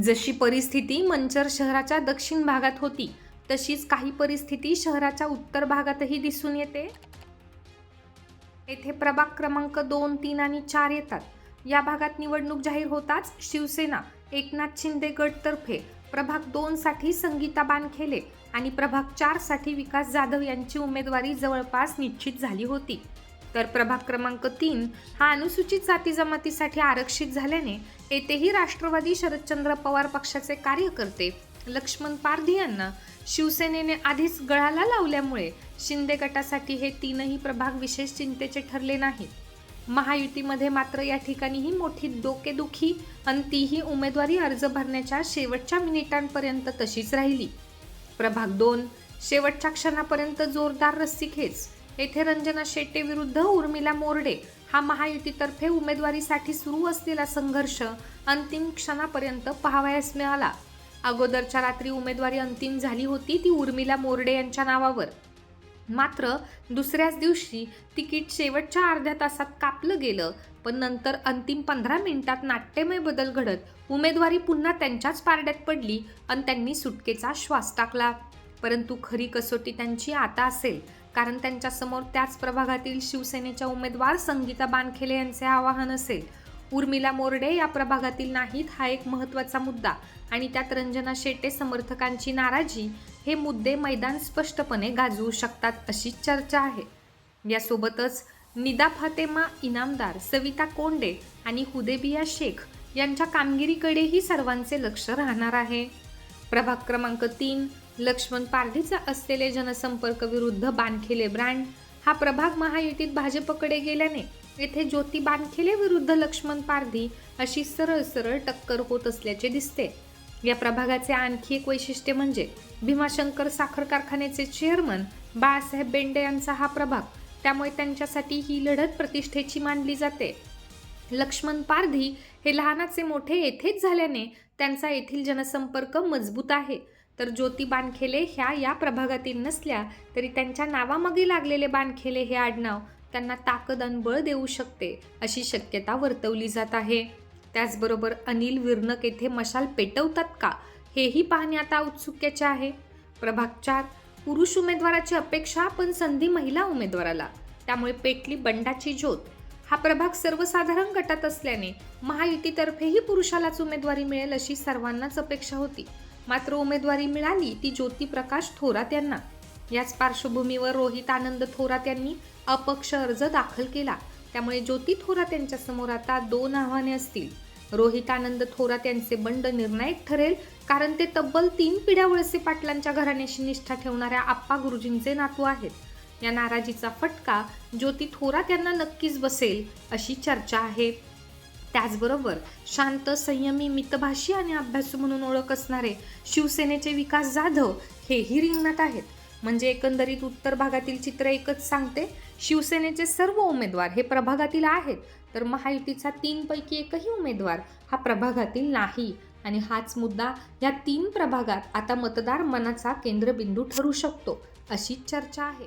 जशी परिस्थिती मंचर शहराच्या दक्षिण भागात होती तशीच काही परिस्थिती शहराच्या उत्तर भागातही दिसून येते. येथे प्रभाग क्रमांक दोन तीन आणि चार येतात. या भागात निवडणूक जाहीर होताच शिवसेना एकनाथ शिंदे गटतर्फे प्रभाग दोन साठी संगीता बानखेले आणि प्रभाग चारसाठी विकास जाधव यांची उमेदवारी जवळपास निश्चित झाली होती. तर प्रभाग क्रमांक तीन हा अनुसूचित जाती जमातीसाठी आरक्षित झाल्याने येथेही राष्ट्रवादी शरदचंद्र पवार पक्षाचे कार्यकर्ते लक्ष्मण पारधी यांना शिवसेनेने आधीच गळाला लावल्यामुळे शिंदे गटासाठी हे तीनही प्रभाग विशेष चिंतेचे ठरले नाहीत. महायुतीमध्ये मात्र या ठिकाणी ही मोठी डोकेदुखी आणि तीही उमेदवारी अर्ज भरण्याच्या शेवटच्या मिनिटांपर्यंत तशीच राहिली. प्रभाग दोन शेवटच्या क्षणापर्यंत जोरदार रस्सीखेच येथे रंजना शेट्टे विरुद्ध उर्मिला मोर्डे हा महायुतीतर्फे उमेदवारीसाठी सुरू असलेला संघर्ष अंतिम क्षणापर्यंत पाहावयास मिळाला. अगोदरच्या रात्री उमेदवारी अंतिम झाली होती ती उर्मिला मोर्डे यांच्या नावावर. मात्र दुसऱ्याच दिवशी तिकीट शेवटच्या अर्ध्या तासात कापलं गेलं पण नंतर अंतिम पंधरा मिनिटात नाट्यमय बदल घडत उमेदवारी पुन्हा त्यांच्याच पारड्यात पडली आणि त्यांनी सुटकेचा श्वास टाकला. परंतु खरी कसोटी त्यांची आता असेल. कारण त्यांच्यासमोर त्याच प्रभागातील शिवसेनेच्या उमेदवार संगीता बानखेले यांचे आवाहन असेल. उर्मिला मोर्डे या प्रभागातील नाहीत हा एक महत्त्वाचा मुद्दा. आणि त्यात रंजना शेट्टे समर्थकांची नाराजी हे मुद्दे मैदान स्पष्टपणे गाजवू शकतात अशी चर्चा आहे. यासोबतच निदा फातेमा इनामदार सविता कोंडे आणि हुदेबिया शेख यांच्या कामगिरीकडेही सर्वांचे लक्ष राहणार आहे. प्रभाग क्रमांक तीन लक्ष्मण पारधीचा असलेले जनसंपर्क विरुद्ध बानखेले ब्रँड हा प्रभाग महायुतीत भाजपकडे गेल्याने येथे ज्योती बानखेले विरुद्ध लक्ष्मण पारधी अशी सरळ सरळ टक्कर होत असल्याचे दिसते. या प्रभागाचे आणखी एक वैशिष्ट्य म्हणजे भीमाशंकर साखर कारखान्याचे चेअरमन बाळासाहेब बेंडे यांचा हा प्रभाग त्यामुळे त्यांच्यासाठी ही लढत प्रतिष्ठेची मानली जाते. लक्ष्मण पारधी हे लहानाचे मोठे येथेच झाल्याने त्यांचा येथील जनसंपर्क मजबूत आहे. तर ज्योती बानखेले ह्या या प्रभागातील नसल्या तरी त्यांच्या नावामागे लागलेले बानखेले हे आडनाव त्यांना ताकद आणि बळ देऊ शकते अशी शक्यता वर्तवली जात आहे. त्याचबरोबर अनिल विर्नक येथे मशाल पेटवतात का हेही पाहणे आता औत्सुक्याचे आहे. प्रभाग चार पुरुष उमेदवाराची अपेक्षा पण संधी महिला उमेदवाराला त्यामुळे पेटली बंडाची ज्योत. हा प्रभाग सर्वसाधारण गटात असल्याने महायुतीतर्फेही पुरुषालाच उमेदवारी मिळेल अशी सर्वांनाच अपेक्षा होती. मात्र उमेदवारी मिळाली ती ज्योती प्रकाश थोरात यांना. याच पार्श्वभूमीवर रोहित आनंद थोरात यांनी अपक्ष अर्ज दाखल केला. त्यामुळे ज्योती थोरात यांच्यासमोर आता दोन आव्हाने असतील. रोहित आनंद थोरात यांचे बंड निर्णायक ठरेल कारण ते तब्बल तीन पिढ्या वळसे पाटलांच्या घराण्याशी निष्ठा ठेवणाऱ्या आप्पा गुरुजींचे नातू आहेत. या नाराजीचा फटका ज्योती थोरात यांना नक्कीच बसेल अशी चर्चा आहे. त्याचबरोबर शांत संयमी मितभाषी आणि अभ्यासू म्हणून ओळख असणारे शिवसेनेचे विकास जाधव हेही रिंगणात आहेत. म्हणजे एकंदरीत उत्तर भागातील चित्र एकच सांगते शिवसेनेचे सर्व उमेदवार हे प्रभागातील आहेत तर महायुतीचा तीनपैकी एकही उमेदवार हा प्रभागातील नाही. आणि हाच मुद्दा या तीन प्रभागात आता मतदार मनाचा केंद्रबिंदू ठरू शकतो अशी चर्चा आहे.